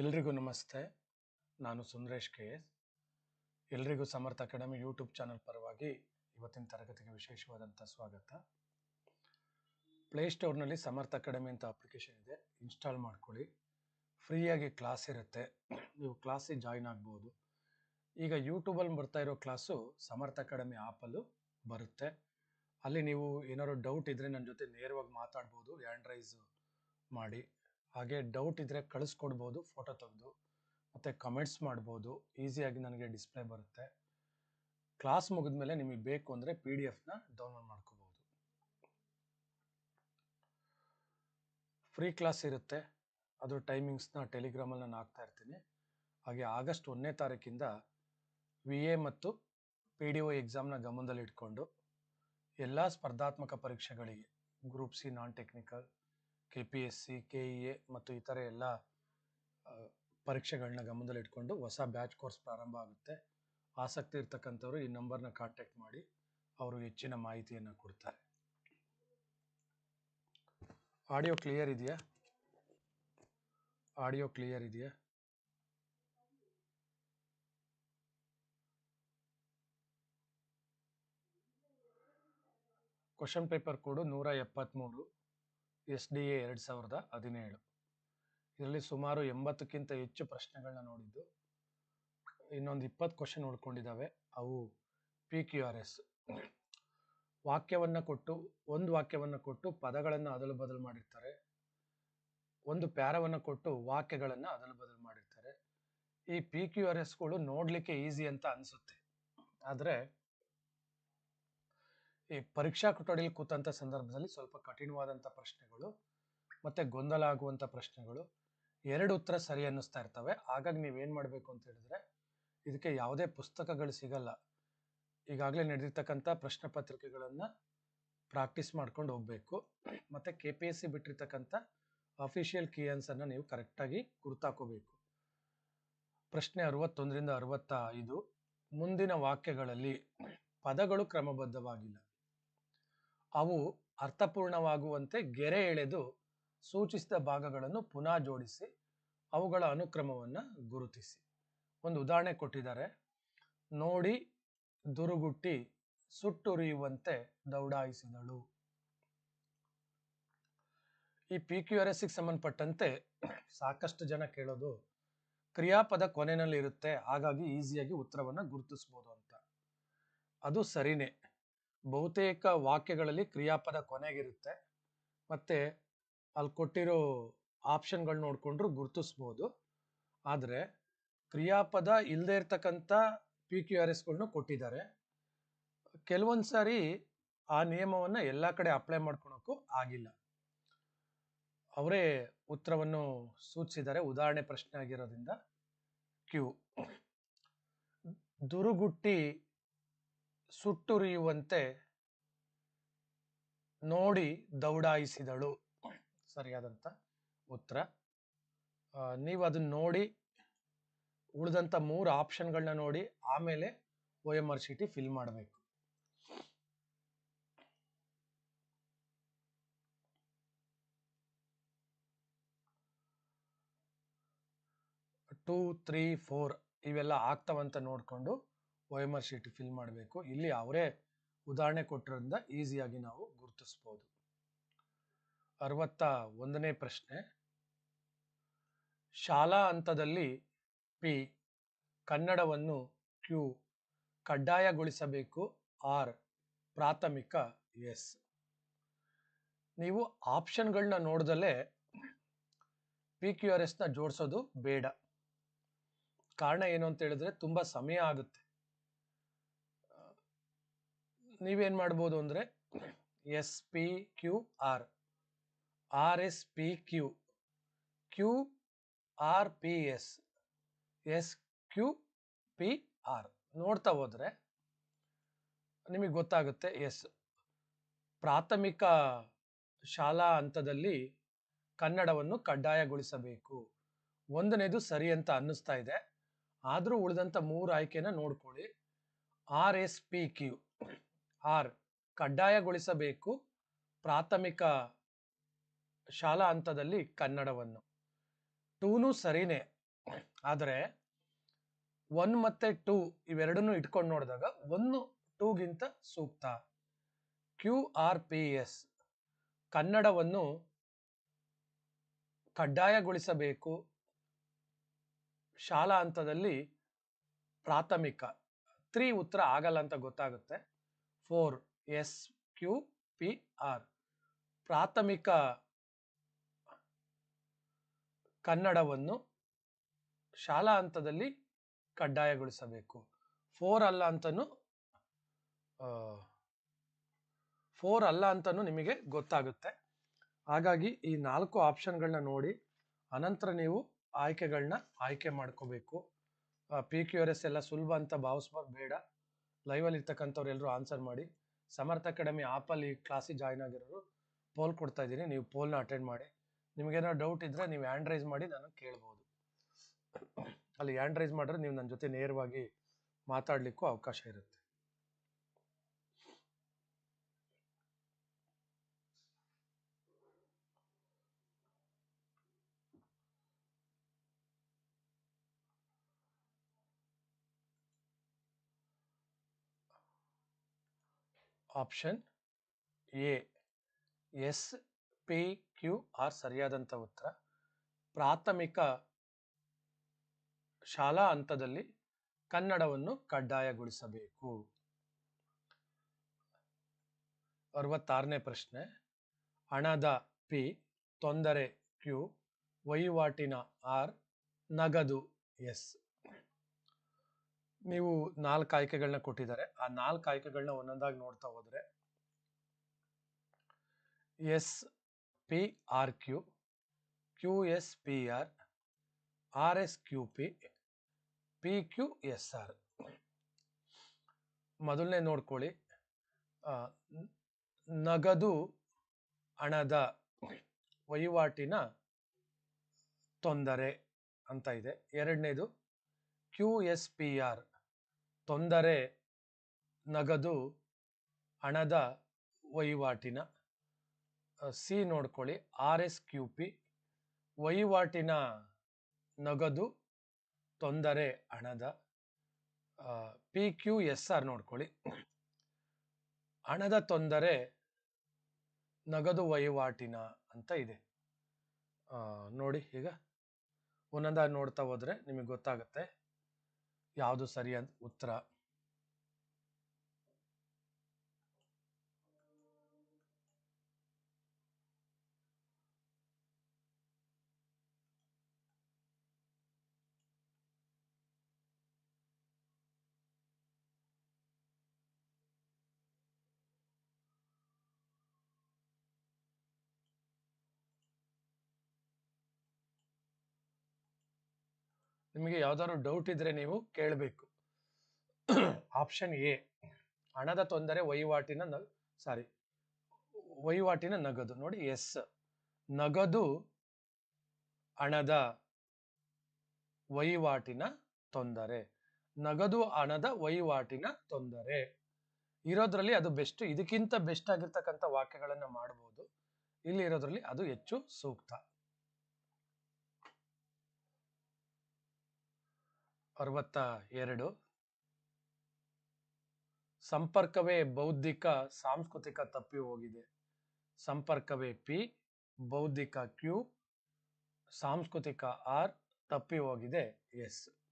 ಎಲ್ರಿಗೂ ನಮಸ್ತೆ. ನಾನು ಸುಂದರೇಶ್ ಕೆ ಎಸ್. ಎಲ್ರಿಗೂ ಸಮರ್ಥ ಅಕಾಡೆಮಿ ಯೂಟ್ಯೂಬ್ ಚಾನಲ್ ಪರವಾಗಿ ಇವತ್ತಿನ ತರಗತಿಗೆ ವಿಶೇಷವಾದಂಥ ಸ್ವಾಗತ. ಪ್ಲೇಸ್ಟೋರ್ನಲ್ಲಿ ಸಮರ್ಥ ಅಕಾಡೆಮಿ ಅಂತ ಅಪ್ಲಿಕೇಶನ್ ಇದೆ. ಇನ್ಸ್ಟಾಲ್ ಮಾಡ್ಕೊಳ್ಳಿ. ಫ್ರೀಯಾಗಿ ಕ್ಲಾಸ್ ಇರುತ್ತೆ. ನೀವು ಕ್ಲಾಸಿಗೆ ಜಾಯಿನ್ ಆಗ್ಬೋದು. ಈಗ ಯೂಟ್ಯೂಬಲ್ಲಿ ಬರ್ತಾ ಇರೋ ಕ್ಲಾಸು ಸಮರ್ಥ ಅಕಾಡೆಮಿ ಆ್ಯಪಲ್ಲೂ ಬರುತ್ತೆ. ಅಲ್ಲಿ ನೀವು ಏನಾದ್ರು ಡೌಟ್ ಇದ್ದರೆ ನನ್ನ ಜೊತೆ ನೇರವಾಗಿ ಮಾತಾಡ್ಬೋದು. ಹ್ಯಾಂಡ್ ಮಾಡಿ. ಹಾಗೆ ಡೌಟ್ ಇದ್ದರೆ ಕಳಿಸ್ಕೊಡ್ಬೋದು ಫೋಟೋ ತೆಗೆದು, ಮತ್ತು ಕಮೆಂಟ್ಸ್ ಮಾಡ್ಬೋದು ಈಸಿಯಾಗಿ ನನಗೆ ಡಿಸ್ಪ್ಲೇ ಬರುತ್ತೆ. ಕ್ಲಾಸ್ ಮುಗಿದ ಮೇಲೆ ನಿಮಗೆ ಬೇಕು ಅಂದರೆ ಪಿ ಡಿ ಎಫ್ನ ಡೌನ್ಲೋಡ್ ಮಾಡ್ಕೋಬೋದು. ಫ್ರೀ ಕ್ಲಾಸ್ ಇರುತ್ತೆ. ಅದ್ರ ಟೈಮಿಂಗ್ಸ್ನ ಟೆಲಿಗ್ರಾಮಲ್ಲಿ ನಾನು ಹಾಕ್ತಾ ಇರ್ತೀನಿ. ಹಾಗೆ ಆಗಸ್ಟ್ ಒಂದನೇ ತಾರೀಕಿಂದ ವಿ ಎ ಮತ್ತು ಪಿ ಡಿ ಒ ಎಕ್ಸಾಮ್ನ ಗಮನದಲ್ಲಿ ಇಟ್ಕೊಂಡು ಎಲ್ಲ ಸ್ಪರ್ಧಾತ್ಮಕ ಪರೀಕ್ಷೆಗಳಿಗೆ group C non technical K P S C K E A ಮತ್ತು ಇತರೆ ಎಲ್ಲ ಪರೀಕ್ಷೆಗಳನ್ನ ಗಮನದಲ್ಲಿಟ್ಕೊಂಡು ಹೊಸ ಬ್ಯಾಚ್ ಕೋರ್ಸ್ ಪ್ರಾರಂಭ ಆಗುತ್ತೆ. ಆಸಕ್ತಿ ಇರ್ತಕ್ಕಂಥವ್ರು ಈ ನಂಬರ್ನ ಕಾಂಟ್ಯಾಕ್ಟ್ ಮಾಡಿ, ಅವರು ಹೆಚ್ಚಿನ ಮಾಹಿತಿಯನ್ನು ಕೊಡ್ತಾರೆ. ಆಡಿಯೋ ಕ್ಲಿಯರ್ ಇದೆಯಾ? ಆಡಿಯೋ ಕ್ಲಿಯರ್ ಇದೆಯಾ? ಕ್ವಶನ್ ಪೇಪರ್ ಕೋಡು ನೂರ ಎಪ್ಪತ್ತ್ಮೂರು ಎಸ್ ಡಿ ಎ ಎರಡು ಸಾವಿರದ ಹದಿನೇಳು. ಇದರಲ್ಲಿ ಸುಮಾರು ಎಂಬತ್ತಕ್ಕಿಂತ ಹೆಚ್ಚು ಪ್ರಶ್ನೆಗಳನ್ನ ನೋಡಿದ್ದು. ಇನ್ನೊಂದು ಇಪ್ಪತ್ತು ಕ್ವಶನ್ ಉಳ್ಕೊಂಡಿದ್ದಾವೆ ಅವು ಪಿ ಕ್ಯೂ ಆರ್ ಎಸ್ ವಾಕ್ಯವನ್ನು ಕೊಟ್ಟು, ಒಂದು ವಾಕ್ಯವನ್ನು ಕೊಟ್ಟು ಪದಗಳನ್ನು ಅದಲು ಬದಲು ಮಾಡಿರ್ತಾರೆ. ಒಂದು ಪ್ಯಾರವನ್ನು ಕೊಟ್ಟು ವಾಕ್ಯಗಳನ್ನು ಅದಲು ಬದಲು ಮಾಡಿರ್ತಾರೆ. ಈ ಪಿ ಕ್ಯೂ ಆರ್ ಎಸ್ಗಳು ನೋಡಲಿಕ್ಕೆ ಈಸಿ ಅಂತ ಅನಿಸುತ್ತೆ. ಆದರೆ ಈ ಪರೀಕ್ಷಾ ಕೊಠಡಿಯಲ್ಲಿ ಕೂತಂಥ ಸಂದರ್ಭದಲ್ಲಿ ಸ್ವಲ್ಪ ಕಠಿಣವಾದಂಥ ಪ್ರಶ್ನೆಗಳು, ಮತ್ತೆ ಗೊಂದಲ ಆಗುವಂಥ ಪ್ರಶ್ನೆಗಳು, ಎರಡು ಉತ್ತರ ಸರಿ ಅನ್ನಿಸ್ತಾ ಇರ್ತವೆ. ಹಾಗಾಗಿ ನೀವೇನು ಮಾಡಬೇಕು ಅಂತ ಹೇಳಿದ್ರೆ, ಇದಕ್ಕೆ ಯಾವುದೇ ಪುಸ್ತಕಗಳು ಸಿಗಲ್ಲ. ಈಗಾಗಲೇ ನಡೆದಿರ್ತಕ್ಕಂಥ ಪ್ರಶ್ನೆ ಪತ್ರಿಕೆಗಳನ್ನು ಪ್ರಾಕ್ಟೀಸ್ ಮಾಡ್ಕೊಂಡು ಹೋಗಬೇಕು. ಮತ್ತು ಕೆ ಪಿ ಎಸ್ ಸಿ ಬಿಟ್ಟಿರ್ತಕ್ಕಂಥ ಅಫಿಷಿಯಲ್ ಕೀ ಆನ್ಸರ್ನ ನೀವು ಕರೆಕ್ಟಾಗಿ ಗುರುತಾಕೋಬೇಕು. ಪ್ರಶ್ನೆ ಅರವತ್ತೊಂದರಿಂದ ಅರವತ್ತ ಐದು ಮುಂದಿನ ವಾಕ್ಯಗಳಲ್ಲಿ ಪದಗಳು ಕ್ರಮಬದ್ಧವಾಗಿಲ್ಲ. ಅವು ಅರ್ಥಪೂರ್ಣವಾಗುವಂತೆ ಗೆರೆ ಎಳೆದು ಸೂಚಿಸಿದ ಭಾಗಗಳನ್ನು ಪುನಃ ಜೋಡಿಸಿ ಅವುಗಳ ಅನುಕ್ರಮವನ್ನು ಗುರುತಿಸಿ. ಒಂದು ಉದಾಹರಣೆ ಕೊಟ್ಟಿದ್ದಾರೆ. ನೋಡಿ ದುರುಗುಟ್ಟಿ ಸುಟ್ಟುರಿಯುವಂತೆ ದೌಡಾಯಿಸಿದಳು. ಈ ಪಿ ಕ್ಯೂ ಆರ್ ಎಸ್ಗೆ ಸಂಬಂಧಪಟ್ಟಂತೆ ಸಾಕಷ್ಟು ಜನ ಕೇಳೋದು, ಕ್ರಿಯಾಪದ ಕೊನೆಯಲ್ಲಿ ಇರುತ್ತೆ, ಹಾಗಾಗಿ ಈಸಿಯಾಗಿ ಉತ್ತರವನ್ನು ಗುರುತಿಸ್ಬೋದು ಅಂತ. ಅದು ಸರಿನೇ. ಬಹುತೇಕ ವಾಕ್ಯಗಳಲ್ಲಿ ಕ್ರಿಯಾಪದ ಕೊನೆಗಿರುತ್ತೆ. ಮತ್ತೆ ಅಲ್ಲಿ ಕೊಟ್ಟಿರೋ ಆಪ್ಷನ್ಗಳು ನೋಡಿಕೊಂಡ್ರು ಗುರುತಿಸ್ಬೋದು. ಆದರೆ ಕ್ರಿಯಾಪದ ಇಲ್ಲದೆ ಇರ್ತಕ್ಕಂಥ ಪಿ ಕ್ಯೂ ಆರ್ ಎಸ್ಗಳನ್ನೂ ಕೊಟ್ಟಿದ್ದಾರೆ. ಕೆಲವೊಂದು ಸಾರಿ ಆ ನಿಯಮವನ್ನು ಎಲ್ಲ ಕಡೆ ಅಪ್ಲೈ ಮಾಡ್ಕೊಳಕ್ಕೂ ಆಗಿಲ್ಲ. ಅವರೇ ಉತ್ತರವನ್ನು ಸೂಚಿಸಿದ್ದಾರೆ. ಉದಾಹರಣೆ ಪ್ರಶ್ನೆ ಆಗಿರೋದ್ರಿಂದ ಕ್ಯೂ. ದುರುಗುಟ್ಟಿ ಸುಟ್ಟುರಿಯುವಂತೆ ನೋಡಿ ದೌಡಾಯಿಸಿದಳು. ಸರಿಯಾದಂಥ ಉತ್ತರ. ನೀವು ಅದನ್ನ ನೋಡಿ ಉಳಿದಂಥ ಮೂರು ಆಪ್ಷನ್ಗಳನ್ನ ನೋಡಿ, ಆಮೇಲೆ O M R T fill ಮಾಡಬೇಕು. ಟೂ, ತ್ರೀ, ಫೋರ್ ಇವೆಲ್ಲ ಆಗ್ತಾವಂತ ನೋಡಿಕೊಂಡು ಒ ಶೀಟ್ ಫಿಲ್ ಮಾಡಬೇಕು. ಇಲ್ಲಿ ಅವರೇ ಉದಾಹರಣೆ ಕೊಟ್ಟಿರೋದ್ರಿಂದ ಈಸಿಯಾಗಿ ನಾವು ಗುರುತಿಸ್ಬೋದು. ಅರವತ್ತ ಒಂದನೇ ಪ್ರಶ್ನೆ. ಶಾಲಾ ಹಂತದಲ್ಲಿ ಪಿ ಕನ್ನಡವನ್ನು ಕ್ಯೂ ಕಡ್ಡಾಯಗೊಳಿಸಬೇಕು. ಆರ್ ಪ್ರಾಥಮಿಕ ಎಸ್. ನೀವು ಆಪ್ಷನ್ಗಳನ್ನ ನೋಡ್ದಲೇ ಪಿ ಕ್ಯೂ ಆರ್ ಎಸ್ನ ಜೋಡಿಸೋದು ಬೇಡ. ಕಾರಣ ಏನು ಅಂತ ಹೇಳಿದ್ರೆ ತುಂಬ ಸಮಯ ಆಗುತ್ತೆ. ನೀವೇನ್ ಮಾಡ್ಬೋದು ಅಂದ್ರೆ S P Q R R S P Q Q R P S S Q P R ನೋಡ್ತಾ ಹೋದ್ರೆ ನಿಮಗೆ ಗೊತ್ತಾಗುತ್ತೆ ಎಸ್. ಪ್ರಾಥಮಿಕ ಶಾಲಾ ಹಂತದಲ್ಲಿ ಕನ್ನಡವನ್ನು ಕಡ್ಡಾಯಗೊಳಿಸಬೇಕು. ಒಂದನೇದು ಸರಿ ಅಂತ ಅನ್ನಿಸ್ತಾ ಇದೆ. ಆದರೂ ಉಳಿದಂಥ ಮೂರು ಆಯ್ಕೆನ ನೋಡ್ಕೊಳ್ಳಿ. R S P Q R ಕಡ್ಡಾಯಗೊಳಿಸಬೇಕು ಪ್ರಾಥಮಿಕ ಶಾಲಾ ಹಂತದಲ್ಲಿ ಕನ್ನಡವನ್ನು. ಟೂನು ಸರಿನೇ. ಆದರೆ ಒನ್ ಮತ್ತೆ ಟೂ ಇವೆರಡನ್ನು ಇಟ್ಕೊಂಡು ನೋಡಿದಾಗ ಒಂದು ಟೂಗಿಂತ ಸೂಕ್ತ. Q R P S. ಕನ್ನಡವನ್ನು ಕಡ್ಡಾಯಗೊಳಿಸಬೇಕು ಶಾಲಾ ಹಂತದಲ್ಲಿ ಪ್ರಾಥಮಿಕ. ತ್ರೀ ಉತ್ತರ ಆಗಲ್ಲ ಅಂತ ಗೊತ್ತಾಗುತ್ತೆ. Four S Q P R. ಪ್ರಾಥಮಿಕ ಕನ್ನಡವನ್ನು ಶಾಲಾ ಹಂತದಲ್ಲಿ ಕಡ್ಡಾಯಗೊಳಿಸಬೇಕು. ಫೋರ್ ಅಲ್ಲ ಅಂತನೂ ಫೋರ್ ಅಲ್ಲ ಅಂತನೂ ನಿಮಗೆ ಗೊತ್ತಾಗುತ್ತೆ. ಹಾಗಾಗಿ ಈ ನಾಲ್ಕು ಆಪ್ಷನ್ಗಳನ್ನ ನೋಡಿ, ಅನಂತರ ನೀವು ಆಯ್ಕೆಗಳನ್ನ ಆಯ್ಕೆ ಮಾಡ್ಕೋಬೇಕು. ಪಿ ಕ್ಯೂ ಆರ್ ಎಸ್ ಎಲ್ಲ ಸುಲಭ ಅಂತ ಭಾವಿಸ್ಬೋದು ಬೇಡ. ಲೈವಲ್ಲಿ ಇರ್ತಕ್ಕಂಥವ್ರು ಎಲ್ಲರೂ ಆನ್ಸರ್ ಮಾಡಿ. ಸಮರ್ಥ ಅಕಾಡೆಮಿ ಆಪಲ್ಲಿ ಕ್ಲಾಸಿಗೆ ಜಾಯ್ನ್ ಆಗಿರೋರು ಪೋಲ್ ಕೊಡ್ತಾ ಇದ್ದೀನಿ. ನೀವು ಪೋಲ್ನ ಅಟೆಂಡ್ ಮಾಡಿ. ನಿಮಗೇನೋ ಡೌಟ್ ಇದ್ದರೆ ನೀವು ಹ್ಯಾಂಡ್ ರೈಸ್ ಮಾಡಿ, ನಾನು ಕೇಳ್ಬೋದು. ಅಲ್ಲಿ ಹ್ಯಾಂಡ್ ರೈಸ್ ಮಾಡಿದ್ರೆ ನೀವು ನನ್ನ ಜೊತೆ ನೇರವಾಗಿ ಮಾತಾಡಲಿಕ್ಕೂ ಅವಕಾಶ ಇರುತ್ತೆ. Option A S P Q R ಸರಿಯಾದಂಥ ಉತ್ತರ. ಪ್ರಾಥಮಿಕ ಶಾಲಾ ಹಂತದಲ್ಲಿ ಕನ್ನಡವನ್ನು ಕಡ್ಡಾಯಗೊಳಿಸಬೇಕು. ಅರವತ್ತಾರನೇ ಪ್ರಶ್ನೆ. ಹಣದ ಪಿ ತೊಂದರೆ ಕ್ಯೂ ವಹಿವಾಟಿನ ಆರ್ ನಗದು ಎಸ್ ನೀವು ನಾಲ್ಕು ಆಯ್ಕೆಗಳನ್ನ ಕೊಟ್ಟಿದ್ದಾರೆ. ಆ ನಾಲ್ಕು ಆಯ್ಕೆಗಳನ್ನ ಒಂದೊಂದಾಗಿ ನೋಡ್ತಾ ಹೋದ್ರೆ, S, P, R, Q Q, S, P, R R, S, Q, P P, Q, S, R. ಮೊದಲನೇ ನೋಡ್ಕೊಳ್ಳಿ. ನಗದು ಹಣದ ವಹಿವಾಟಿನ ತೊಂದರೆ ಅಂತ ಇದೆ. ಎರಡನೇದು, ಕ್ಯೂ, ಎಸ್, ಪಿ, ಆರ್. ತೊಂದರೆ ನಗದು ಹಣದ ವಹಿವಾಟಿನ ಸಿ ನೋಡ್ಕೊಳ್ಳಿ, ಆರ್ ಎಸ್ ಕ್ಯೂ ಪಿ ವಹಿವಾಟಿನ ನಗದು ತೊಂದರೆ ಹಣದ ಪಿ ಕ್ಯೂ ಎಸ್ ಆರ್ ನೋಡ್ಕೊಳ್ಳಿ. ಹಣದ ತೊಂದರೆ ನಗದು ವಹಿವಾಟಿನ ಅಂತ ಇದೆ. ನೋಡಿ ಈಗ ಒಂದೊಂದಾಗಿ ನೋಡ್ತಾ ಹೋದ್ರೆ ನಿಮಗೆ ಗೊತ್ತಾಗುತ್ತೆ. ಯಾವುದು ಸರಿಯಾದ ಉತ್ತರ ನಿಮಗೆ ಯಾವ್ದಾದ್ರು ಡೌಟ್ ಇದ್ರೆ ನೀವು ಕೇಳಬೇಕು. ಆಪ್ಷನ್ ಎ ಹಣದ ತೊಂದರೆ ವಹಿವಾಟಿನ ಸಾರಿ ವಹಿವಾಟಿನ ನಗದು. ನೋಡಿ ಎಸ್ ನಗದು ಹಣದ ವಹಿವಾಟಿನ ತೊಂದರೆ. ನಗದು ಹಣದ ವಹಿವಾಟಿನ ತೊಂದರೆ. ಇರೋದ್ರಲ್ಲಿ ಅದು ಬೆಸ್ಟ್ ಇದಕ್ಕಿಂತ ಬೆಸ್ಟ್ ಆಗಿರ್ತಕ್ಕಂಥ ವಾಕ್ಯಗಳನ್ನು ಮಾಡಬಹುದು ಇಲ್ಲಿ ಇರೋದ್ರಲ್ಲಿ ಅದು ಹೆಚ್ಚು ಸೂಕ್ತ. ಅರವತ್ತ ಎರಡು. ಸಂಪರ್ಕವೇ ಬೌದ್ಧಿಕ ಸಾಂಸ್ಕೃತಿಕ ತಪ್ಪಿ ಹೋಗಿದೆ. ಸಂಪರ್ಕವೇ ಪಿ ಬೌದ್ಧಿಕ ಕ್ಯೂ ಸಾಂಸ್ಕೃತಿಕ ಆರ್ ತಪ್ಪಿ ಹೋಗಿದೆ. S.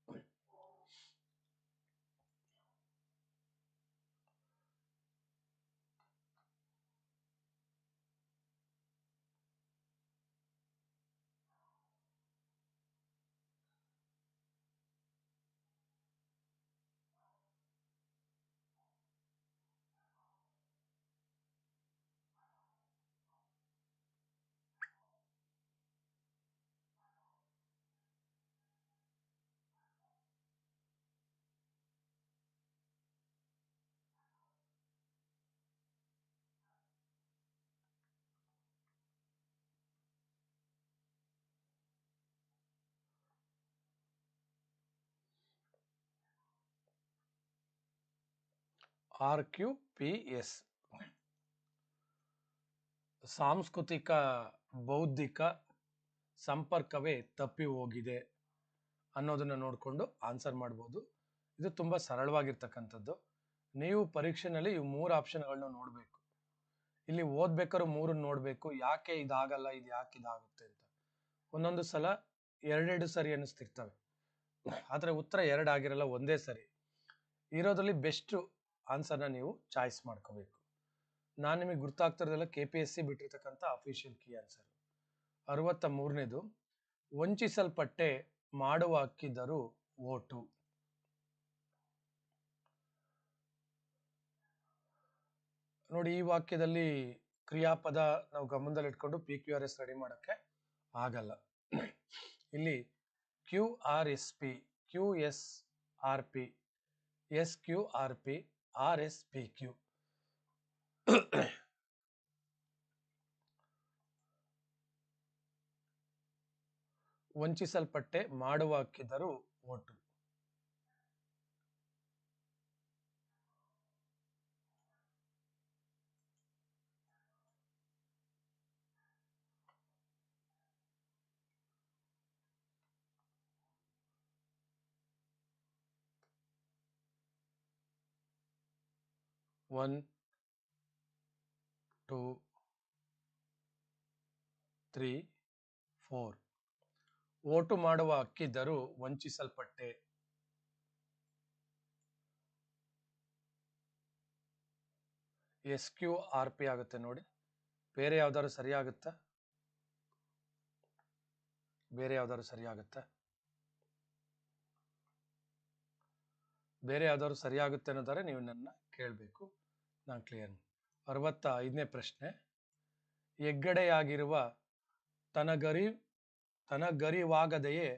R Q P S. ಸಾಂಸ್ಕೃತಿಕ, ಬೌದ್ಧಿಕ ಸಂಪರ್ಕವೇ ತಪ್ಪಿ ಹೋಗಿದೆ ಅನ್ನೋದನ್ನ ನೋಡಿಕೊಂಡು ಆನ್ಸರ್ ಮಾಡ್ಬೋದು. ಇದು ತುಂಬ ಸರಳವಾಗಿರ್ತಕ್ಕಂಥದ್ದು. ನೀವು ಪರೀಕ್ಷೆನಲ್ಲಿ ಈ ಮೂರು ಆಪ್ಷನ್ಗಳನ್ನ ನೋಡಬೇಕು. ಇಲ್ಲಿ ಓದ್ಬೇಕಾದ್ರೂ ಮೂರನ್ನು ನೋಡಬೇಕು. ಯಾಕೆ ಇದಾಗಲ್ಲ, ಇದು ಯಾಕೆ ಇದಾಗುತ್ತೆ ಅಂತ. ಒಂದೊಂದು ಸಲ ಎರಡೆರಡು ಸರಿ ಅನ್ನಿಸ್ತಿರ್ತವೆ. ಆದರೆ ಉತ್ತರ ಎರಡಾಗಿರಲ್ಲ ಒಂದೇ ಸರಿ. ಇರೋದ್ರಲ್ಲಿ ಬೆಸ್ಟ್ ಆನ್ಸರ್ನ ನೀವು ಚಾಯ್ಸ್ ಮಾಡ್ಕೋಬೇಕು. ನಾನು ನಿಮಗೆ ಗುರ್ತಾಗ್ತಿರೋದೆಲ್ಲ ಕೆ ಪಿ ಎಸ್ ಸಿ ಬಿಟ್ಟಿರ್ತಕ್ಕಂಥ ಅಫಿಷಿಯಲ್ ಕೀ ಆನ್ಸರ್ ಅರವತ್ತ ಮೂರನೇದು ವಂಚಿಸಲ್ಪಟ್ಟೆ ಮಾಡುವ ಹಕ್ಕಿದ್ದರು ಓಟು. ನೋಡಿ, ಈ ವಾಕ್ಯದಲ್ಲಿ ಕ್ರಿಯಾಪದ ನಾವು ಗಮನದಲ್ಲಿ ಇಟ್ಕೊಂಡು P Q R S ready ಮಾಡೋಕ್ಕೆ ಆಗಲ್ಲ. ಇಲ್ಲಿ Q R S P Q S R P S Q R P R S P Q. ವಂಚಿಸಲ್ಪಟ್ಟೆ ಮಾಡುವ ಹಕ್ಕಿದ್ದರು vote. One, two, three, four. Vote ಮಾಡುವ ಹಕ್ಕಿದ್ದರು ವಂಚಿಸಲ್ಪಟ್ಟೆ. ಎಸ್ ಕ್ಯೂ ಆರ್ ಪಿ ಆಗುತ್ತೆ ನೋಡಿ. ಬೇರೆ ಯಾವ್ದಾದ್ರು ಸರಿ ಆಗುತ್ತಾ ಬೇರೆ ಯಾವ್ದಾದ್ರು ಸರಿ ಆಗುತ್ತಾ ಬೇರೆ ಯಾವ್ದಾದ್ರು ಸರಿಯಾಗುತ್ತೆ ಅನ್ನೋದಾದ್ರೆ ನೀವು ನನ್ನ ಕೇಳಬೇಕು. ನಾನು ಕ್ಲಿಯರ್ ಅರವತ್ತ ಐದನೇ ಪ್ರಶ್ನೆ. ಹೆಗ್ಗಡೆಯಾಗಿರುವ ತನಗರಿ, ತನಗರಿವಾಗದೆಯೇ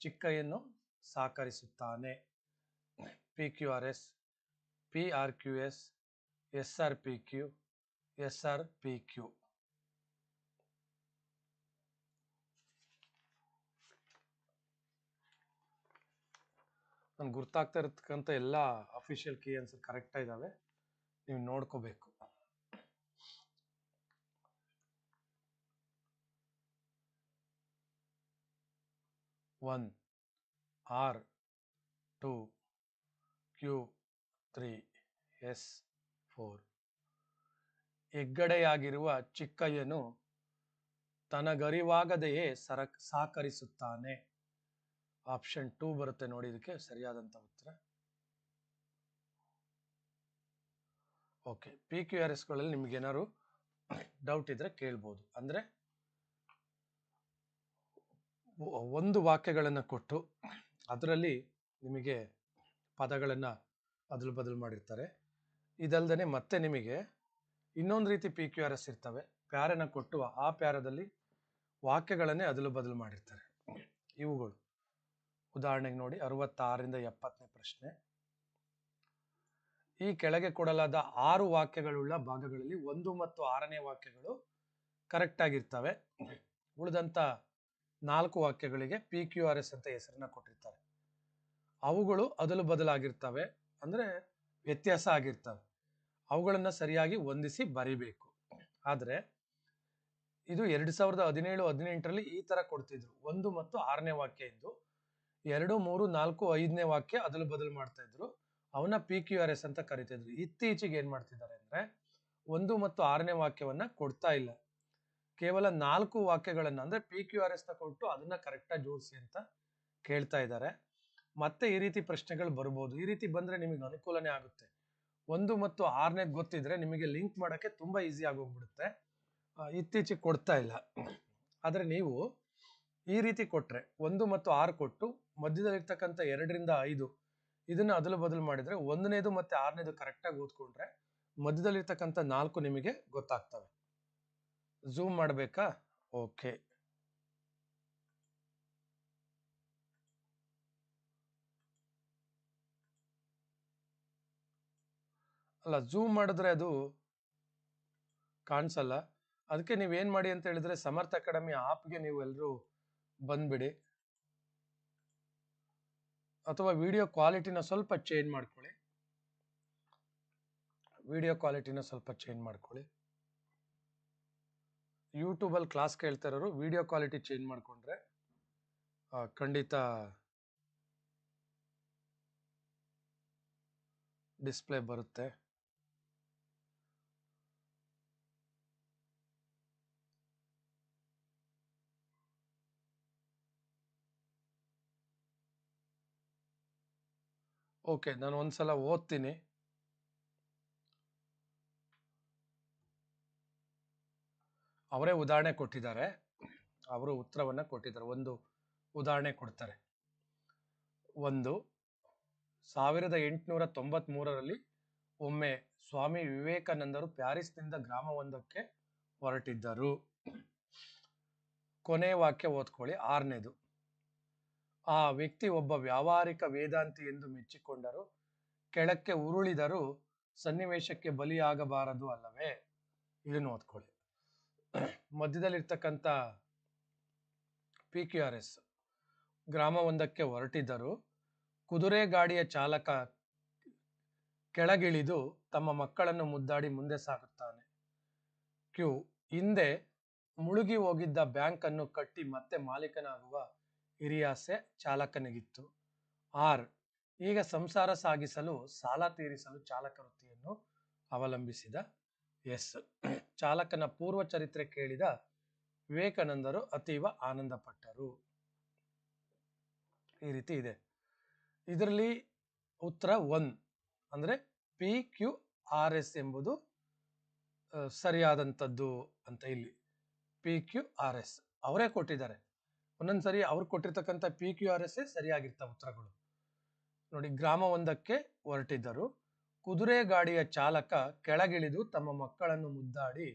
ಚಿಕ್ಕಯ್ಯನು ಸಹಕರಿಸುತ್ತಾನೆ P Q R S P R Q S S R P Q S R P Q ನನ್ಗೆ ಗುರ್ತಾಗ್ತಾ ಇರತಕ್ಕಂಥ ಎಲ್ಲ ಅಫಿಷಿಯಲ್ ಕೀ ಆನ್ಸರ್ ಕರೆಕ್ಟ್ ಇದ್ದಾವೆ ನೀವು ನೋಡ್ಕೋಬೇಕು. One, R, two, Q, three, S, four. ಹೆಗ್ಗಡೆಯಾಗಿರುವ ಚಿಕ್ಕಯ್ಯನು ತನಗರಿವಾಗದೆಯೇ ಸರ ಸಹಕರಿಸುತ್ತಾನೆ. ಆಪ್ಷನ್ ಟೂ ಬರುತ್ತೆ ನೋಡಿ ಇದಕ್ಕೆ ಸರಿಯಾದಂಥ ಉತ್ತರ. ಓಕೆ ಪಿ ಕ್ಯೂ ಆರ್ ಎಸ್ಗಳಲ್ಲಿ ನಿಮ್ಗೆ ಏನಾದ್ರು ಡೌಟ್ ಇದ್ರೆ ಕೇಳ್ಬೋದು. ಅಂದರೆ ಒಂದು ವಾಕ್ಯಗಳನ್ನು ಕೊಟ್ಟು ಅದರಲ್ಲಿ ನಿಮಗೆ ಪದಗಳನ್ನು ಅದಲು ಬದಲು ಮಾಡಿರ್ತಾರೆ. ಇದಲ್ದೇ ಮತ್ತೆ ನಿಮಗೆ ಇನ್ನೊಂದು ರೀತಿ ಪಿ ಕ್ಯೂ ಆರ್ ಎಸ್ ಇರ್ತವೆ. ಪ್ಯಾರನ ಕೊಟ್ಟು ಆ ಪ್ಯಾರದಲ್ಲಿ ವಾಕ್ಯಗಳನ್ನೇ ಅದಲು ಬದಲು ಮಾಡಿರ್ತಾರೆ. ಇವುಗಳು. ಉದಾಹರಣೆಗೆ ನೋಡಿ, ಅರವತ್ತಾರರಿಂದ ಎಪ್ಪತ್ತನೇ ಪ್ರಶ್ನೆ. ಈ ಕೆಳಗೆ ಕೊಡಲಾದ ಆರು ವಾಕ್ಯಗಳುಳ್ಳ ಭಾಗಗಳಲ್ಲಿ ಒಂದು ಮತ್ತು ಆರನೇ ವಾಕ್ಯಗಳು ಕರೆಕ್ಟ್ ಆಗಿರ್ತವೆ. ಉಳಿದಂತ ನಾಲ್ಕು ವಾಕ್ಯಗಳಿಗೆ ಪಿ ಕ್ಯೂ ಆರ್ ಎಸ್ ಅಂತ ಹೆಸರನ್ನ ಕೊಟ್ಟಿರ್ತಾರೆ. ಅವುಗಳು ಅದಲು ಬದಲಾಗಿರ್ತವೆ ಅಂದ್ರೆ ವ್ಯತ್ಯಾಸ ಆಗಿರ್ತವೆ. ಅವುಗಳನ್ನು ಸರಿಯಾಗಿ ಹೊಂದಿಸಿ ಬರಿಬೇಕು. ಆದರೆ ಇದು ಎರಡು ಸಾವಿರದ ಹದಿನೇಳು, ಹದಿನೆಂಟರಲ್ಲಿ ಈ ತರ ಕೊಡ್ತಿದ್ರು. ಒಂದು ಮತ್ತು ಆರನೇ ವಾಕ್ಯ ಇದ್ದು ಎರಡು, ಮೂರು, ನಾಲ್ಕು, ಐದನೇ ವಾಕ್ಯ ಅದಲು ಬದಲು ಮಾಡ್ತಾ ಇದ್ರು. ಅವನ್ನ ಪಿ ಕ್ಯೂ ಆರ್ ಎಸ್ ಅಂತ ಕರಿತಿದ್ರು. ಇತ್ತೀಚೆಗೆ ಏನ್ ಮಾಡ್ತಿದ್ದಾರೆ ಅಂದ್ರೆ ಒಂದು ಮತ್ತು ಆರನೇ ವಾಕ್ಯವನ್ನ ಕೊಡ್ತಾ ಇಲ್ಲ. ಕೇವಲ ನಾಲ್ಕು ವಾಕ್ಯಗಳನ್ನ ಅಂದ್ರೆ ಪಿ ಕ್ಯೂ ಆರ್ ಎಸ್ನ ಕೊಟ್ಟು ಅದನ್ನ ಕರೆಕ್ಟಾಗಿ ಜೋಡಿಸಿ ಅಂತ ಕೇಳ್ತಾ ಇದ್ದಾರೆ. ಮತ್ತೆ ಈ ರೀತಿ ಪ್ರಶ್ನೆಗಳು ಬರ್ಬೋದು. ಈ ರೀತಿ ಬಂದ್ರೆ ನಿಮಗೆ ಅನುಕೂಲನೇ ಆಗುತ್ತೆ. ಒಂದು ಮತ್ತು ಆರನೇ ಗೊತ್ತಿದ್ರೆ ನಿಮಗೆ ಲಿಂಕ್ ಮಾಡಕ್ಕೆ ತುಂಬಾ ಈಸಿ ಆಗೋಗ್ಬಿಡುತ್ತೆ ಇತ್ತೀಚೆಗೆ ಕೊಡ್ತಾ ಇಲ್ಲ. ಆದ್ರೆ ನೀವು ಈ ರೀತಿ ಕೊಟ್ರೆ ಒಂದು ಮತ್ತು ಆರು ಕೊಟ್ಟು ಮಧ್ಯದಲ್ಲಿರ್ತಕ್ಕಂಥ ಎರಡರಿಂದ ಐದು ಇದನ್ನ ಅದಲು ಬದಲು ಮಾಡಿದ್ರೆ ಒಂದನೇದು ಮತ್ತೆ ಆರನೇದು ಕರೆಕ್ಟಾಗಿ ಓದ್ಕೊಂಡ್ರೆ ಮಧ್ಯದಲ್ಲಿರ್ತಕ್ಕಂಥ ನಾಲ್ಕು ನಿಮಗೆ ಗೊತ್ತಾಗ್ತವೆ. ಝೂಮ್ ಮಾಡಬೇಕಾ? ಓಕೆ ಅಲ್ಲ ಝೂಮ್ ಮಾಡಿದ್ರೆ ಅದು ಕಾಣಿಸಲ್ಲ. ಅದಕ್ಕೆ ನೀವೇನ್ ಮಾಡಿ ಅಂತ ಹೇಳಿದ್ರೆ ಸಮರ್ಥ ಅಕಾಡೆಮಿ ಆಪ್ಗೆ ನೀವು ಎಲ್ಲರೂ ಬಂದ್ಬಿಡಿ. ಅಥವಾ ವಿಡಿಯೋ ಕ್ವಾಲಿಟಿನ ಸ್ವಲ್ಪ ಚೇಂಜ್ ಮಾಡ್ಕೊಳ್ಳಿ. ವಿಡಿಯೋ ಕ್ವಾಲಿಟಿನ ಸ್ವಲ್ಪ ಚೇಂಜ್ ಮಾಡ್ಕೊಳ್ಳಿ. ಯೂಟ್ಯೂಬಲ್ಲಿ ಕ್ಲಾಸ್ ಕೇಳ್ತಾ ಇರೋರು ವಿಡಿಯೋ ಕ್ವಾಲಿಟಿ ಚೇಂಜ್ ಮಾಡಿಕೊಂಡ್ರೆ ಖಂಡಿತ ಡಿಸ್ಪ್ಲೇ ಬರುತ್ತೆ. ಓಕೆ, ನಾನು ಒಂದ್ಸಲ ಓದ್ತೀನಿ. ಅವರೇ ಉದಾಹರಣೆ ಕೊಟ್ಟಿದ್ದಾರೆ. ಅವರು ಉತ್ತರವನ್ನು ಕೊಟ್ಟಿದ್ದಾರೆ. ಒಂದು ಉದಾಹರಣೆ ಕೊಡ್ತಾರೆ. ಒಂದು, ಸಾವಿರದ ಎಂಟುನೂರ ತೊಂಬತ್ ಮೂರರಲ್ಲಿ ಒಮ್ಮೆ ಸ್ವಾಮಿ ವಿವೇಕಾನಂದರು ಪ್ಯಾರಿಸ್ನಿಂದ ಗ್ರಾಮವೊಂದಕ್ಕೆ ಹೊರಟಿದ್ದರು. ಕೊನೆ ವಾಕ್ಯ ಓದ್ಕೊಳ್ಳಿ, ಆರನೇದು. ಆ ವ್ಯಕ್ತಿ ಒಬ್ಬ ವ್ಯಾವಹಾರಿಕ ವೇದಾಂತಿ ಎಂದು ಮೆಚ್ಚಿಕೊಂಡರು, ಕೆಳಕ್ಕೆ ಉರುಳಿದರೂ ಸನ್ನಿವೇಶಕ್ಕೆ ಬಲಿಯಾಗಬಾರದು ಅಲ್ಲವೇ? ಇದನ್ನು ಓದ್ಕೊಳ್ಳಿ. ಮಧ್ಯದಲ್ಲಿರ್ತಕ್ಕಂಥ ಪಿ ಕ್ಯೂ ಆರ್ ಎಸ್ ಗ್ರಾಮವೊಂದಕ್ಕೆ ಹೊರಟಿದ್ದರು ಕುದುರೆ ಗಾಡಿಯ ಚಾಲಕ ಕೆಳಗಿಳಿದು ತಮ್ಮ ಮಕ್ಕಳನ್ನು ಮುದ್ದಾಡಿ ಮುಂದೆ ಸಾಗುತ್ತಾನೆ. ಕ್ಯೂ ಹಿಂದೆ ಮುಳುಗಿ ಹೋಗಿದ್ದ ಬ್ಯಾಂಕ್ ಅನ್ನು ಕಟ್ಟಿ ಮತ್ತೆ ಮಾಲೀಕನಾಗುವ ಹಿರಿಯಾಸೆ ಚಾಲಕನಿಗಿತ್ತು. ಆರ್, ಈಗ ಸಂಸಾರ ಸಾಗಿಸಲು, ಸಾಲ ತೀರಿಸಲು ಚಾಲಕ ವೃತ್ತಿಯನ್ನು ಅವಲಂಬಿಸಿದ ಎಸ್. ಚಾಲಕನ ಪೂರ್ವ ಚರಿತ್ರೆ ಕೇಳಿದ ವಿವೇಕಾನಂದರು ಅತೀವ ಆನಂದಪಟ್ಟರು. ಈ ರೀತಿ ಇದೆ. ಇದರಲ್ಲಿ ಉತ್ತರ ಒನ್ ಅಂದ್ರೆ ಪಿ ಕ್ಯೂ ಆರ್ ಎಸ್ ಎಂಬುದು ಸರಿಯಾದಂಥದ್ದು ಅಂತ ಇಲ್ಲಿ. P Q R S. ಅವರೇ ಕೊಟ್ಟಿದ್ದಾರೆ. ಒಂದೊಂದ್ಸರಿ ಅವ್ರು ಕೊಟ್ಟಿರ್ತಕ್ಕಂಥ ಪಿ ಕ್ಯೂ ಆರ್ ಎಸ್ ಸರಿಯಾಗಿರ್ತಾವೆ ಉತ್ತರಗಳು. ನೋಡಿ ಗ್ರಾಮವೊಂದಕ್ಕೆ ಹೊರಟಿದ್ದರು. ಕುದುರೆ ಗಾಡಿಯ ಚಾಲಕ ಕೆಳಗಿಳಿದು ತಮ್ಮ ಮಕ್ಕಳನ್ನು ಮುದ್ದಾಡಿ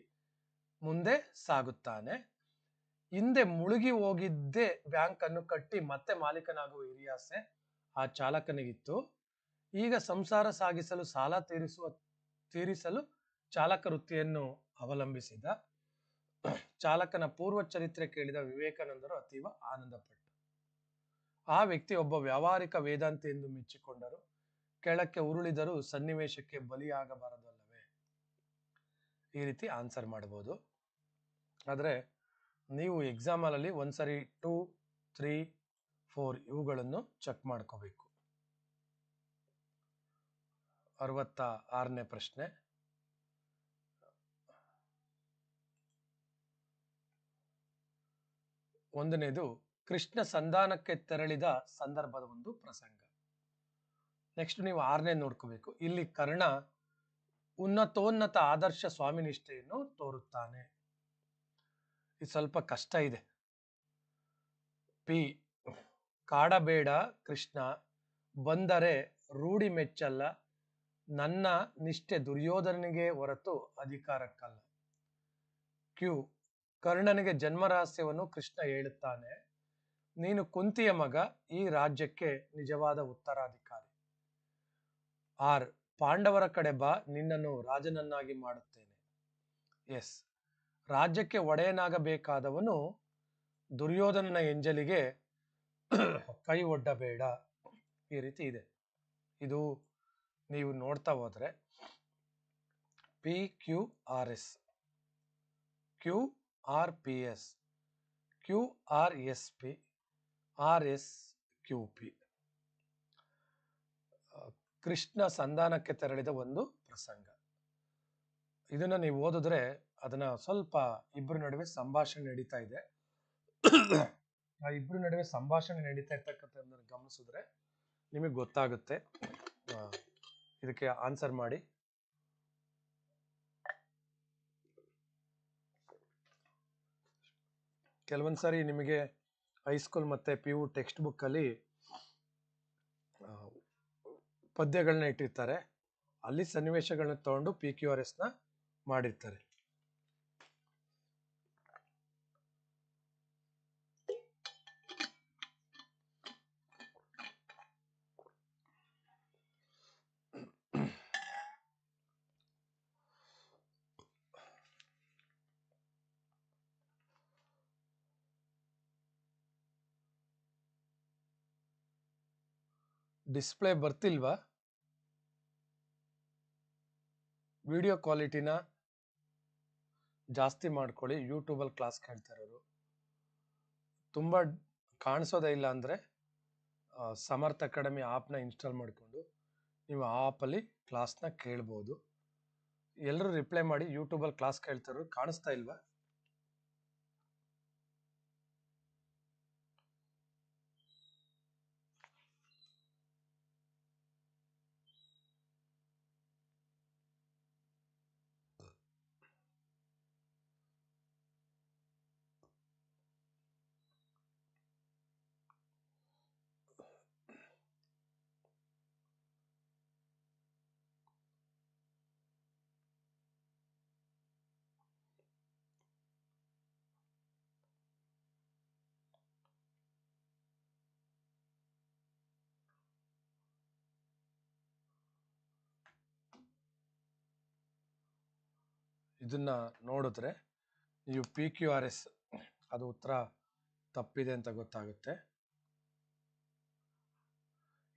ಮುಂದೆ ಸಾಗುತ್ತಾನೆ. ಹಿಂದೆ ಮುಳುಗಿ ಹೋಗಿದ್ದೇ ಬ್ಯಾಂಕ್ ಅನ್ನು ಕಟ್ಟಿ ಮತ್ತೆ ಮಾಲೀಕನಾಗುವ ಹಿರಿಯಾಸೆ ಆ ಚಾಲಕನಿಗಿತ್ತು. ಈಗ ಸಂಸಾರ ಸಾಗಿಸಲು ಸಾಲ ತೀರಿಸುವ, ತೀರಿಸಲು ಚಾಲಕ ವೃತ್ತಿಯನ್ನು ಅವಲಂಬಿಸಿದ. ಚಾಲಕನ ಪೂರ್ವ ಚರಿತ್ರೆ ಕೇಳಿದ ವಿವೇಕಾನಂದರು ಅತೀವ ಆನಂದಪಟ್ಟರು ಆ ವ್ಯಕ್ತಿ ಒಬ್ಬ ವ್ಯಾವಹಾರಿಕ ವೇದಾಂತಿ ಎಂದು ಮೆಚ್ಚಿಕೊಂಡರು. ಕೆಳಕ್ಕೆ ಉರುಳಿದರೂ ಸನ್ನಿವೇಶಕ್ಕೆ ಬಲಿಯಾಗಬಾರದಲ್ಲವೇ? ಈ ರೀತಿ ಆನ್ಸರ್ ಮಾಡಬಹುದು. ಆದರೆ, ನೀವು ಎಕ್ಸಾಮಲ್ಲಿ ಒಂದ್ಸರಿ ಟೂ, ತ್ರೀ, ಫೋರ್ ಇವುಗಳನ್ನು ಚೆಕ್ ಮಾಡ್ಕೋಬೇಕು. ಅರವತ್ತ ಆರನೇ ಪ್ರಶ್ನೆ. ಒಂದನೇದು ಕೃಷ್ಣ ಸಂಧಾನಕ್ಕೆ ತೆರಳಿದ ಸಂದರ್ಭದ ಒಂದು ಪ್ರಸಂಗ. ನೆಕ್ಸ್ಟ್ ನೀವು ಆರನೇ ನೋಡ್ಕೋಬೇಕು. ಇಲ್ಲಿ ಕರ್ಣ ಉನ್ನತೋನ್ನತ ಆದರ್ಶ ಸ್ವಾಮಿ ನಿಷ್ಠೆಯನ್ನು ತೋರುತ್ತಾನೆ. ಇದು ಸ್ವಲ್ಪ ಕಷ್ಟ ಇದೆ. ಪಿ, ಕಾಡಬೇಡ ಕೃಷ್ಣ, ಬಂದರೆ ರೂಢಿ ಮೆಚ್ಚಲ್ಲ, ನನ್ನ ನಿಷ್ಠೆ ದುರ್ಯೋಧನನಿಗೆ ಹೊರತು ಅಧಿಕಾರಕ್ಕಲ್ಲ. ಕ್ಯೂ ಕರ್ಣನಿಗೆ ಜನ್ಮರಹಸ್ಯವನ್ನು ಕೃಷ್ಣ ಹೇಳುತ್ತಾನೆ, ನೀನು ಕುಂತಿಯ ಮಗ, ಈ ರಾಜ್ಯಕ್ಕೆ ನಿಜವಾದ ಉತ್ತರಾಧಿಕಾರಿ. ಆರ್, ಪಾಂಡವರ ಕಡೆ ಬಾ, ನಿನ್ನನ್ನು ರಾಜನನ್ನಾಗಿ ಮಾಡುತ್ತೇನೆ. ಎಸ್, ರಾಜ್ಯಕ್ಕೆ ಒಡೆಯನಾಗಬೇಕಾದವನು ದುರ್ಯೋಧನನ ಎಂಜಲಿಗೆ ಕೈ ಒಡ್ಡಬೇಡ. ಈ ರೀತಿ ಇದೆ. ಇದು ನೀವು ನೋಡ್ತಾ ಹೋದ್ರೆ, P Q R S. Q R P S, Q R S P, R S Q P. Krishna ಸಂಧಾನಕ್ಕೆ ತೆರಳಿದ ಒಂದು ಪ್ರಸಂಗ. ಇದನ್ನ ನೀವು ಓದಿದ್ರೆ ಅದನ್ನ ಸ್ವಲ್ಪ ಇಬ್ಬರ ನಡುವೆ ಸಂಭಾಷಣೆ ನಡೀತಾ ಇದೆ. ಆ ಇಬ್ಬರ ನಡುವೆ ಸಂಭಾಷಣೆ ನಡೀತಾ ಇರ್ತಕ್ಕಂಥದ್ದನ್ನ ಗಮನಿಸಿದ್ರೆ ನಿಮಗೆ ಗೊತ್ತಾಗುತ್ತೆ. ಇದಕ್ಕೆ ಆನ್ಸರ್ ಮಾಡಿ. ಕೆಲವೊಂದ್ಸರಿ ನಿಮಗೆ ಹೈಸ್ಕೂಲ್ ಮತ್ತೆ ಪಿ ಯು ಟೆಕ್ಸ್ಟ್ ಬುಕ್ ಅಲ್ಲಿ ಆ, ಪದ್ಯಗಳನ್ನ ಇಟ್ಟಿರ್ತಾರೆ. ಅಲ್ಲಿ ಸನ್ನಿವೇಶಗಳನ್ನ ತಗೊಂಡು ಪಿ ಕ್ಯೂ ಆರ್ ಎಸ್ನ ಮಾಡಿರ್ತಾರೆ. ಡಿಸ್ಪ್ಲೇ ಬರ್ತಿಲ್ವಾ? ವಿಡಿಯೋ ಕ್ವಾಲಿಟಿನ ಜಾಸ್ತಿ ಮಾಡ್ಕೊಳ್ಳಿ. ಯೂಟ್ಯೂಬಲ್ಲಿ ಕ್ಲಾಸ್ ಕೇಳ್ತಾ ಇರೋರು. ತುಂಬ ಕಾಣಿಸೋದೇ ಇಲ್ಲ ಅಂದರೆ ಸಮರ್ಥ ಅಕಾಡೆಮಿ ಆ್ಯಪ್ನ ಇನ್ಸ್ಟಾಲ್ ಮಾಡಿಕೊಂಡು ನೀವು ಆ ಆ್ಯಪಲ್ಲಿ ಕ್ಲಾಸ್ನ ಕೇಳ್ಬೋದು. ಎಲ್ಲರೂ ರಿಪ್ಲೈ ಮಾಡಿ ಯೂಟ್ಯೂಬಲ್ಲಿ ಕ್ಲಾಸ್ ಕೇಳ್ತಾರೋ ಕಾಣಿಸ್ತಾ ಇಲ್ವಾ? ಇದನ್ನ ನೋಡಿದ್ರೆ ನೀವು ಪಿ ಕ್ಯೂ ಆರ್ ಎಸ್ ಅದು ಉತ್ತರ ತಪ್ಪಿದೆ ಅಂತ ಗೊತ್ತಾಗುತ್ತೆ.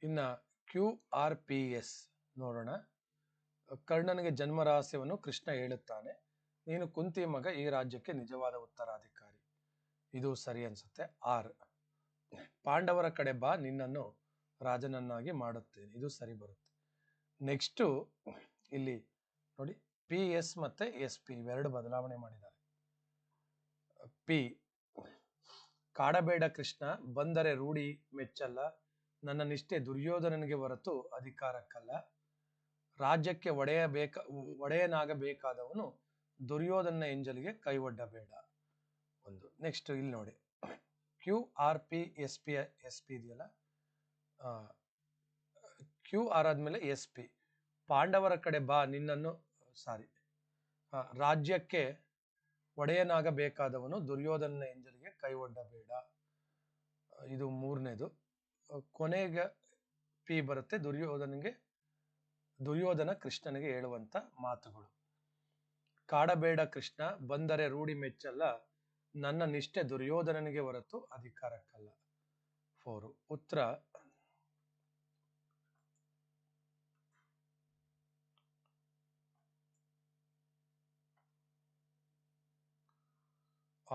ಇನ್ನ ಕ್ಯೂ ಆರ್ ಪಿ ಎಸ್ ನೋಡೋಣ. ಕರ್ಣನಿಗೆ ಜನ್ಮ ರಹಸ್ಯವನ್ನು ಕೃಷ್ಣ ಹೇಳುತ್ತಾನೆ. ನೀನು ಕುಂತಿ ಮಗ ಈ ರಾಜ್ಯಕ್ಕೆ ನಿಜವಾದ ಉತ್ತರಾಧಿಕಾರಿ. ಇದು ಸರಿ ಅನ್ಸುತ್ತೆ. ಆರ್. ಪಾಂಡವರ ಕಡೆ ಬಾ, ನಿನ್ನನ್ನು ರಾಜನನ್ನಾಗಿ ಮಾಡುತ್ತೇನೆ. ಇದು ಸರಿ ಬರುತ್ತೆ. ನೆಕ್ಸ್ಟು ಇಲ್ಲಿ ನೋಡಿ ಪಿ ಎಸ್ ಮತ್ತೆ ಎಸ್ ಪಿ ಇವೆರಡು ಬದಲಾವಣೆ ಮಾಡಿದ್ದಾರೆ. ಪಿ ಕಾಡಬೇಡ ಕೃಷ್ಣ, ಬಂದರೆ ರೂಢಿ ಮೆಚ್ಚಲ್ಲ, ನನ್ನ ನಿಷ್ಠೆ ದುರ್ಯೋಧನನಿಗೆ ಹೊರತು ಅಧಿಕಾರಕ್ಕಲ್ಲ. ರಾಜ್ಯಕ್ಕೆ ಒಡೆಯಬೇಕ ಒಡೆಯನಾಗಬೇಕಾದವನು ದುರ್ಯೋಧನ ಎಂಜಲಿಗೆ ಕೈವಡ್ಡಬೇಡ. ಒಂದು, ನೆಕ್ಸ್ಟ್ ಇಲ್ಲಿ ನೋಡಿ. Q R P S P S P ಇದೆಯಲ್ಲ? ಕ್ಯೂ ಆರ್ ಆದ್ಮೇಲೆ ಎಸ್ ಪಿ. ಪಾಂಡವರ ಕಡೆ ಬಾ, ನಿನ್ನನ್ನು ಸಾರಿ. ರಾಜ್ಯಕ್ಕೆ ಒಡೆಯನಾಗಬೇಕಾದವನು ದುರ್ಯೋಧನ ಎಂಜಲಿಗೆ ಕೈವಡ್ಡಬೇಡ. ಇದು ಮೂರನೇದು. ಕೊನೆಗೆ ಪಿ ಬರುತ್ತೆ ದುರ್ಯೋಧನಿಗೆ ದುರ್ಯೋಧನ ಕೃಷ್ಣನಿಗೆ ಹೇಳುವಂತ ಮಾತುಗಳು. ಕಾಡಬೇಡ ಕೃಷ್ಣ, ಬಂದರೆ ರೂಢಿ ಮೆಚ್ಚಲ್ಲ. ನನ್ನ ನಿಷ್ಠೆ ದುರ್ಯೋಧನನಿಗೆ ಹೊರತು ಅಧಿಕಾರಕ್ಕಲ್ಲ. ಫೋರು. ಉತ್ತರ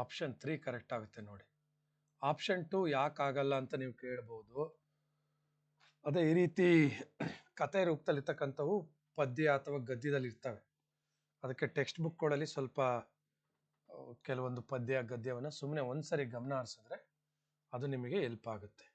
ಆಪ್ಷನ್ ತ್ರೀ ಕರೆಕ್ಟ್ ಆಗುತ್ತೆ ನೋಡಿ. ಆಪ್ಷನ್ ಟು ಯಾಕಾಗಲ್ಲ ಅಂತ ನೀವು ಕೇಳ್ಬೋದು. ಅದೇ ಈ ರೀತಿ ಕತೆ ರೂಪದಲ್ಲಿರ್ತಕ್ಕಂಥವು ಪದ್ಯ ಅಥವಾ ಗದ್ಯದಲ್ಲಿ ಇರ್ತವೆ ಅದಕ್ಕೆ ಟೆಕ್ಸ್ಟ್ ಬುಕ್ಗಳಲ್ಲಿ ಸ್ವಲ್ಪ ಕೆಲವೊಂದು ಪದ್ಯ ಗದ್ಯವನ್ನು ಸುಮ್ಮನೆ ಒಂದ್ಸರಿ ಗಮನ ಹರಿಸಿದ್ರೆ ಅದು ನಿಮಗೆ ಹೆಲ್ಪ್ ಆಗುತ್ತೆ.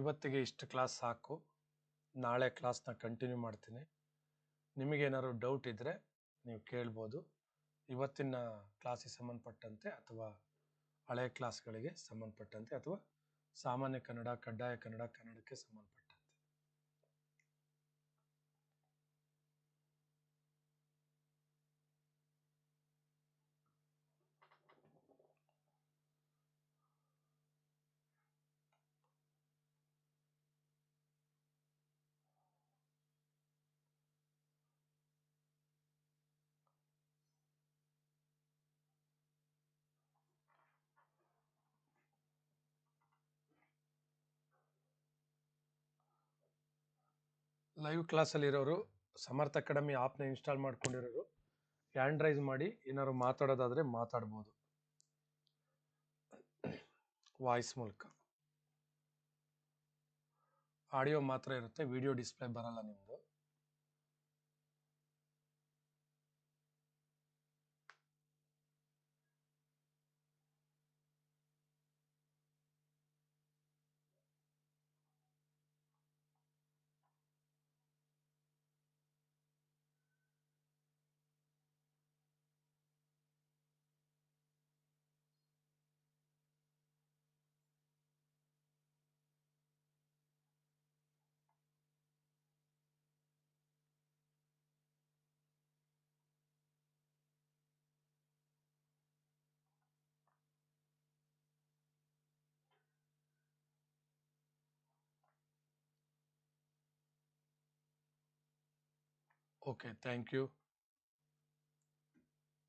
ಇವತ್ತಿಗೆ ಇಷ್ಟು ಕ್ಲಾಸ್ ಸಾಕು. ನಾಳೆ ಕ್ಲಾಸ್ನ ಕಂಟಿನ್ಯೂ ಮಾಡ್ತೀನಿ. ನಿಮಗೇನಾದ್ರು ಡೌಟ್ ಇದ್ದರೆ ನೀವು ಕೇಳ್ಬೋದು. ಇವತ್ತಿನ ಕ್ಲಾಸಿಗೆ ಸಂಬಂಧಪಟ್ಟಂತೆ ಅಥವಾ ಹಳೆಯ ಕ್ಲಾಸ್ಗಳಿಗೆ ಸಂಬಂಧಪಟ್ಟಂತೆ ಅಥವಾ ಸಾಮಾನ್ಯ ಕನ್ನಡ, ಕಡ್ಡಾಯ ಕನ್ನಡ, ಕನ್ನಡಕ್ಕೆ ಸಂಬಂಧಪಟ್ಟಂತೆ. ಲೈವ್ ಕ್ಲಾಸಲ್ಲಿರೋರು, ಸಮರ್ಥ ಅಕಾಡೆಮಿ ಆ್ಯಪ್ನ ಇನ್ಸ್ಟಾಲ್ ಮಾಡ್ಕೊಂಡಿರೋರು ಹ್ಯಾಂಡ್ ಮಾಡಿ ಏನಾದ್ರು ಮಾತಾಡೋದಾದರೆ ಮಾತಾಡ್ಬೋದು. ವಾಯ್ಸ್ ಮೂಲಕ. ಆಡಿಯೋ ಮಾತ್ರ ಇರುತ್ತೆ, ವಿಡಿಯೋ ಡಿಸ್ಪ್ಲೇ ಬರಲ್ಲ ನಿಮ್ಮದು ಓಕೆ ಥ್ಯಾಂಕ್ ಯು